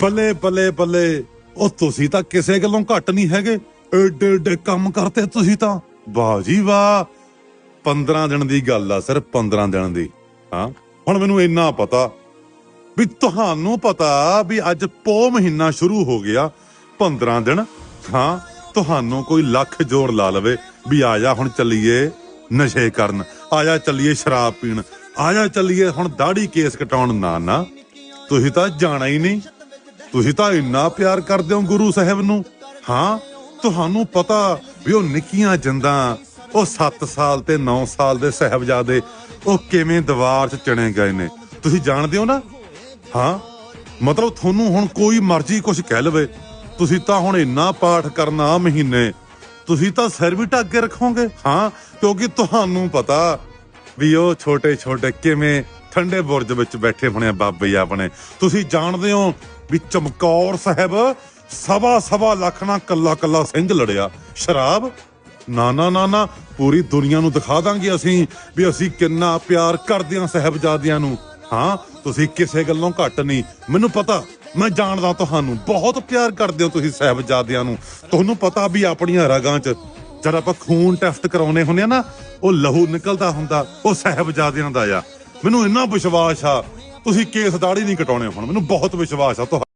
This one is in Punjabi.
ਬੱਲੇ ਬੱਲੇ ਬੱਲੇ ਉਹ ਤੁਸੀਂ ਤਾਂ ਕਿਸੇ ਗੱਲੋਂ ਘੱਟ ਨਹੀਂ ਹੈਗੇ। ਏਡੇ ਏਡੇ ਕੰਮ ਕਰਤੇ ਤੁਸੀਂ ਤਾਂ। ਵਾਹ ਜੀ ਵਾਹ। 15 ਦਿਨ ਦੀ ਗੱਲ ਆ ਸਿਰ 15 ਦਿਨ ਦੀ। ਹਾਂ? ਹੁਣ ਮੈਨੂੰ ਇੰਨਾ ਪਤਾ ਵੀ ਤੁਹਾਨੂੰ ਪਤਾ ਵੀ ਅੱਜ ਪੋ ਮਹੀਨਾ ਸ਼ੁਰੂ ਹੋ ਗਿਆ। 15 ਦਿਨ, ਹਾਂ? ਤੁਹਾਨੂੰ ਕੋਈ ਲੱਖ ਜ਼ੋਰ ਲਾ ਲਵੇ ਵੀ ਆ ਜਾ ਹੁਣ ਚੱਲੀਏ ਨਸ਼ੇ ਕਰਨ। ਆ ਜਾ ਚੱਲੀਏ ਸ਼ਰਾਬ ਪੀਣ। ਆ ਜਾ ਚੱਲੀਏ ਹੁਣ ਦਾੜੀ ਕੇਸ ਕਟਾਉਣ। ਨਾ ਨਾ। ਤੁਸੀਂ ਤਾਂ ਜਾਣਾ ਹੀ ਨਹੀਂ। ਤੁਸੀਂ ਤਾਂ ਇੰਨਾ ਪਿਆਰ ਕਰਦੇ ਹੋ ਗੁਰੂ ਸਾਹਿਬ ਨੂੰ। ਹਾਂ, ਤੁਹਾਨੂੰ ਪਤਾ ਵੀ ਉਹ ਨਿੱਕੀਆਂ ਜਿੰਦਾਂ, ਉਹ 7 ਸਾਲ ਤੇ 9 ਸਾਲ ਦੇ ਸਹਿਬਜ਼ਾਦੇ, ਉਹ ਕਿਵੇਂ ਦੀਵਾਰ 'ਚ ਚਣੇ ਗਏ ਨੇ। ਤੁਸੀਂ ਜਾਣਦੇ ਹੋ ਨਾ? ਹਾਂ, ਮਤਲਬ ਤੁਹਾਨੂੰ ਹੁਣ ਕੋਈ ਮਰਜ਼ੀ ਕੁਝ ਕਹਿ ਲਵੇ। ਤੁਸੀਂ ਤਾਂ ਹੁਣ ਇੰਨਾ ਪਾਠ ਕਰਨਾ ਆਹ ਮਹੀਨੇ। ਤੁਸੀਂ ਤਾਂ ਸਿਰ ਵੀ ਢੱਕ ਕੇ ਰੱਖੋਗੇ। ਹਾਂ, ਕਿਉਂਕਿ ਤੁਹਾਨੂੰ ਪਤਾ ਵੀ ਉਹ ਛੋਟੇ ਛੋਟੇ ਕਿਵੇਂ ਠੰਡੇ ਬੁਰਜ ਵਿੱਚ ਬੈਠੇ ਹੋਣੇ ਆ ਬਾਬੇ ਆਪਣੇ। ਤੁਸੀਂ ਜਾਣਦੇ ਹੋ ਵੀ ਚਮਕੌਰ ਸਾਹਿਬ ਸਵਾ ਸਵਾ ਲੱਖ ਨਾਲ ਕੱਲਾ ਕੱਲਾ ਸਿੰਘ ਲੜਿਆ। ਸ਼ਰਾਬ? ਨਾ ਨਾ ਨਾ ਨਾ, ਪੂਰੀ ਦੁਨੀਆ ਨੂੰ ਦਿਖਾ ਦਾਂਗੇ ਅਸੀਂ ਵੀ ਅਸੀਂ ਕਿੰਨਾ ਪਿਆਰ ਕਰਦੇ ਹਾਂ ਸਾਹਿਬਜ਼ਾਦਿਆਂ ਨੂੰ। ਹਾਂ, ਤੁਸੀਂ ਕਿਸੇ ਗੱਲੋਂ ਘੱਟ ਨਹੀਂ। ਮੈਨੂੰ ਪਤਾ, ਮੈਂ ਜਾਣਦਾ ਤੁਹਾਨੂੰ, ਬਹੁਤ ਪਿਆਰ ਕਰਦੇ ਹੋ ਤੁਸੀਂ ਸਾਹਿਬਜ਼ਾਦਿਆਂ ਨੂੰ। ਤੁਹਾਨੂੰ ਪਤਾ ਵੀ ਆਪਣੀਆਂ ਰਗਾਂ 'ਚ ਜਦ ਆਪਾਂ ਖੂਨ ਟੈਸਟ ਕਰਾਉਨੇ ਹੁੰਦੇ ਆ ਨਾ, ਉਹ ਲਹੂ ਨਿਕਲਦਾ ਹੁੰਦਾ, ਉਹ ਸਾਹਿਬਜ਼ਾਦਿਆਂ ਦਾ ਆ। ਮੈਨੂੰ ਇੰਨਾ ਵਿਸ਼ਵਾਸ ਆ, ਤੁਸੀਂ ਕੇਸ ਦਾੜੀ ਨਹੀਂ ਕਟਾਉਣੇ ਹੁਣ, ਮੈਨੂੰ ਬਹੁਤ ਵਿਸ਼ਵਾਸ ਆ ਤੁਹਾ